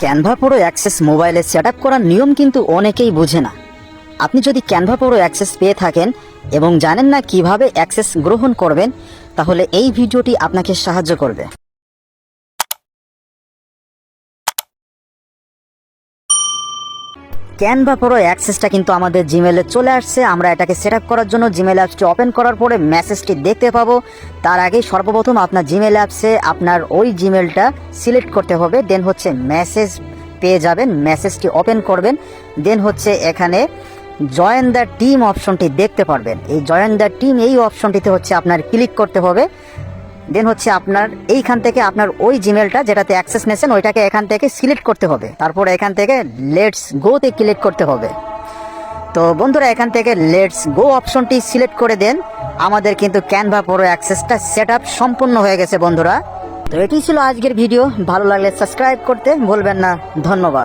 Canva pro access মোবাইলে set করার নিয়ম কিন্তু অনেকেই বোঝে না। আপনি যদি ক্যানভা প্রো অ্যাক্সেস পেয়ে থাকেন এবং জানেন না কীভাবে অ্যাক্সেস গ্রহণ করবেন, তাহলে এই ভিডিওটি আপনাকে সাহায্য করবে। ক্যানভা প্রো অ্যাক্সেসটা কিন্তু আমাদের জিমেলে চলে আসছে। আমরা এটাকে সেট করার জন্য জিমেল অ্যাপসটি ওপেন করার পরে মেসেজটি দেখতে পাবো। তার আগে সর্বপ্রথম আপনার জিমেল অ্যাপসে আপনার ওই জিমেলটা সিলেক্ট করতে হবে। দেন হচ্ছে মেসেজ পেয়ে যাবেন। মেসেজটি ওপেন করবেন। দেন হচ্ছে এখানে জয়েন দ্য টিম অপশনটি দেখতে পারবেন। এই জয়েন দ্য টিম এই অপশনটিতে হচ্ছে আপনার ক্লিক করতে হবে। দেন হচ্ছে আপনার এইখান থেকে আপনার ওই জিমেলটা যেটাতে অ্যাক্সেস নিয়েছেন, ওইটাকে এখান থেকে সিলেক্ট করতে হবে। তারপর এখান থেকে লেটস গোতে ক্লিক করতে হবে। তো বন্ধুরা, এখান থেকে লেটস গো অপশনটি সিলেক্ট করে দেন। আমাদের কিন্তু ক্যানভা প্রো অ্যাক্সেসটা সেট সম্পূর্ণ হয়ে গেছে বন্ধুরা। তো এটি ছিল আজকের ভিডিও ভালো লাগলে সাবস্ক্রাইব করতে ভুলবেন না। ধন্যবাদ।